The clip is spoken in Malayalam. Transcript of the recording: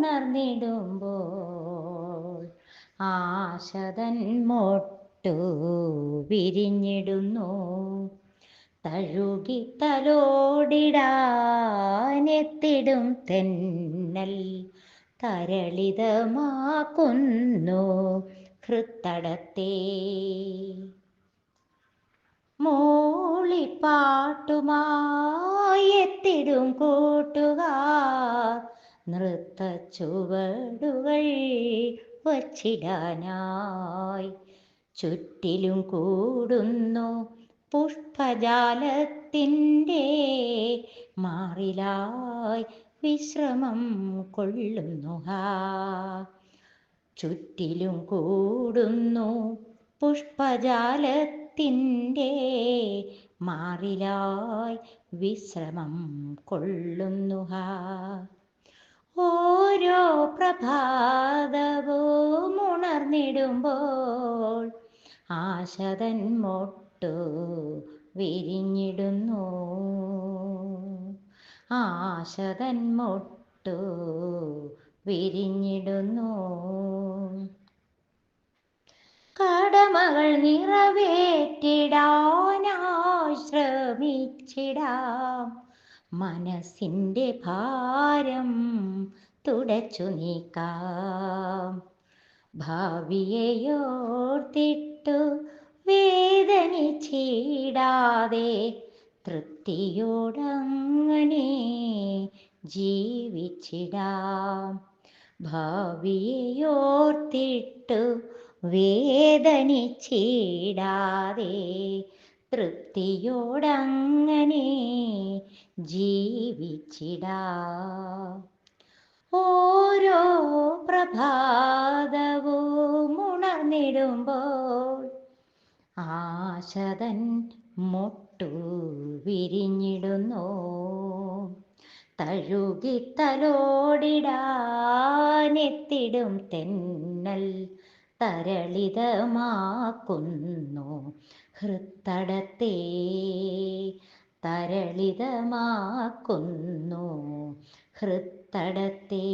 ഉണർന്നിടുമ്പോൾ ആശതൻ മൊട്ടു വിരിഞ്ഞിടുന്നു. തഴുകി തലോടിടാനെത്തിടും തെന്നൽ തരളിതമാക്കുന്നു ഹൃത്തടത്തെ മോളിപ്പാട്ടുമായെത്തിടും കൂട്ടുകാർ നൃത്ത ചുവടുകൾ വച്ചിടാനായി. ചുറ്റിലും കൂടുന്നു പുഷ്പജാലത്തിന്റെ മാറിലായി വിശ്രമം കൊള്ളുന്നു. ചുറ്റിലും കൂടുന്നു പുഷ്പജാലത്തിന്റെ മാറിലായി വിശ്രമം കൊള്ളുന്നു. ഹാ പ്രഭാതവും ഉണർന്നിടുമ്പോൾ ആശതൻ മൊട്ടു വിരിഞ്ഞിടുന്നു. ആശതൻ മൊട്ടു വിരിഞ്ഞിടുന്നു. കടമകൾ നിറവേറ്റിടാനാശ്രമിച്ചിടാം. മനസ്സിന്റെ ഭാരം തുടച്ചു നീക്കാം. ഭാവിയെയോർത്തിട്ടു വേദനിച്ചിടാതെ തൃപ്തിയോടങ്ങനെ ജീവിച്ചിടാം. ഭാവിയെയോർത്തിട്ടു വേദനിച്ചിടാതെ തൃപ്തിയോടങ്ങനെ ജീവിച്ചിടാം. ഓരോ പ്രഭാതവും ഉണർന്നിടുമ്പോൾ ആശതൻ മുട്ടു വിരിഞ്ഞിടുന്നു. തഴുകി തലോടിടാനെത്തിടും തെന്നൽ തരളിതമാക്കുന്നു. ഹൃത്തടത്തെ തരളിതമാക്കുന്നു. ഹൃത്തടത്തെ